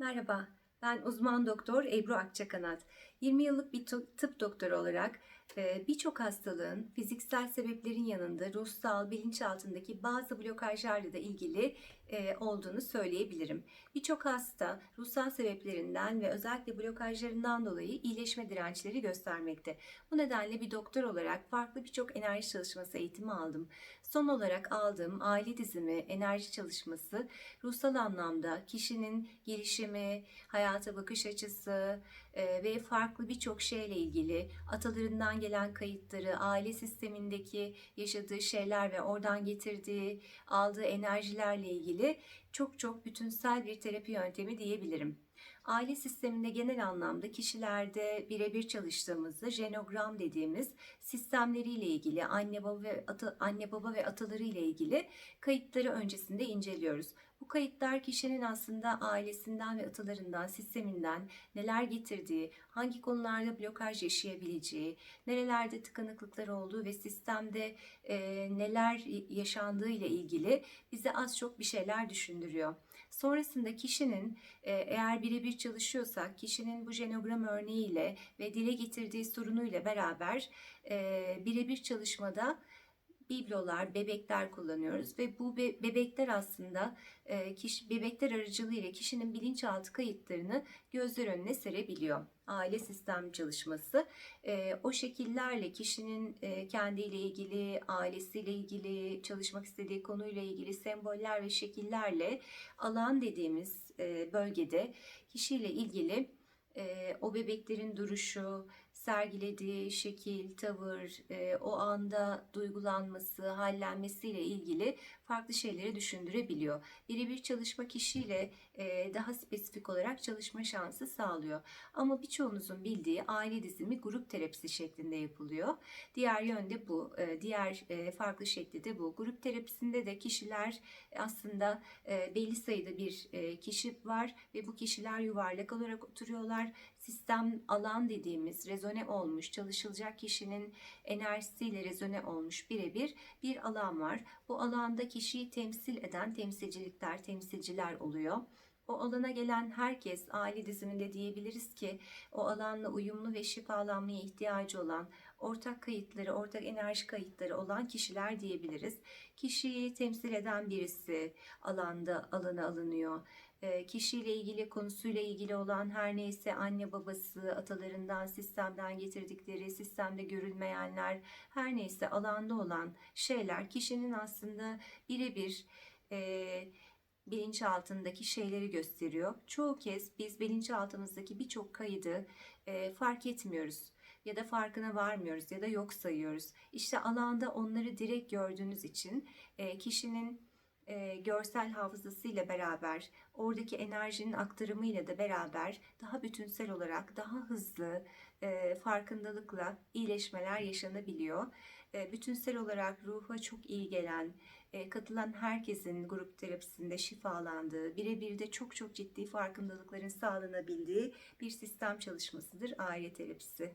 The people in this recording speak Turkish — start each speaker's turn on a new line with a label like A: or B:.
A: Merhaba, ben uzman doktor Ebru Akçakanat. 20 yıllık bir tıp doktoru olarak birçok hastalığın fiziksel sebeplerin yanında ruhsal, bilinçaltındaki bazı blokajlarla da ilgili e, olduğunu söyleyebilirim. Birçok hasta ruhsal sebeplerinden ve özellikle blokajlarından dolayı iyileşme dirençleri göstermekte. Bu nedenle bir doktor olarak farklı birçok enerji çalışması eğitimi aldım. Son olarak aldığım aile dizimi, enerji çalışması ruhsal anlamda kişinin gelişimi, hayata bakış açısı ve farklı birçok şeyle ilgili atalarından gelen kayıtları, aile sistemindeki yaşadığı şeyler ve oradan getirdiği, aldığı enerjilerle ilgili çok çok bütünsel bir terapi yöntemi diyebilirim. Aile sisteminde genel anlamda kişilerde birebir çalıştığımızda jenogram dediğimiz sistemleriyle ilgili anne baba ve ata, anne baba ve ataları ile ilgili kayıtları öncesinde inceliyoruz. Bu kayıtlar kişinin aslında ailesinden ve atalarından, sisteminden neler getirdiği, hangi konularda blokaj yaşayabileceği, nerelerde tıkanıklıklar olduğu ve sistemde e, neler yaşandığı ile ilgili bize az çok bir şeyler düşündürüyor. Sonrasında kişinin e, eğer birebir çalışıyorsak kişinin bu jenogram örneğiyle ve dile getirdiği sorunuyla beraber e, birebir çalışmada biblolar, bebekler kullanıyoruz ve bu be- bebekler aslında e, kişi bebekler aracılığıyla kişinin bilinçaltı kayıtlarını gözler önüne serebiliyor. Aile sistem çalışması e, o şekillerle kişinin e, kendiyle ilgili, ailesiyle ilgili, çalışmak istediği konuyla ilgili semboller ve şekillerle alan dediğimiz bölgede kişiyle ilgili o bebeklerin duruşu, sergilediği şekil, tavır, e, o anda duygulanması, hallenmesiyle ilgili farklı şeyleri düşündürebiliyor. Birebir çalışma kişiyle e, daha spesifik olarak çalışma şansı sağlıyor. Ama birçoğunuzun bildiği aile dizimi grup terapisi şeklinde yapılıyor. Diğer yönde bu, e, diğer farklı şekli de bu. Grup terapisinde de kişiler aslında e, belli sayıda bir kişi var ve bu kişiler yuvarlak olarak oturuyorlar. Sistem alan dediğimiz rezone olmuş, çalışılacak kişinin enerjisiyle rezone olmuş birebir bir alan var. Bu alanda kişiyi temsil eden temsilcilikler, temsilciler oluyor. O alana gelen herkes aile diziminde diyebiliriz ki o alanla uyumlu ve şifalanmaya ihtiyacı olan ortak kayıtları, ortak enerji kayıtları olan kişiler diyebiliriz. Kişiyi temsil eden birisi alanda alana alınıyor. E, kişiyle ilgili konusuyla ilgili olan her neyse anne babası atalarından sistemden getirdikleri sistemde görülmeyenler her neyse alanda olan şeyler kişinin aslında birebir e, bilinçaltındaki şeyleri gösteriyor. Çoğu kez biz bilinçaltımızdaki birçok kaydı e, fark etmiyoruz ya da farkına varmıyoruz ya da yok sayıyoruz. İşte alanda onları direkt gördüğünüz için e, kişinin e, görsel hafızasıyla beraber, oradaki enerjinin aktarımıyla da beraber daha bütünsel olarak, daha hızlı, e, farkındalıkla iyileşmeler yaşanabiliyor. E, bütünsel olarak ruha çok iyi gelen, e, katılan herkesin grup terapisinde şifalandığı, birebir de çok çok ciddi farkındalıkların sağlanabildiği bir sistem çalışmasıdır aile terapisi.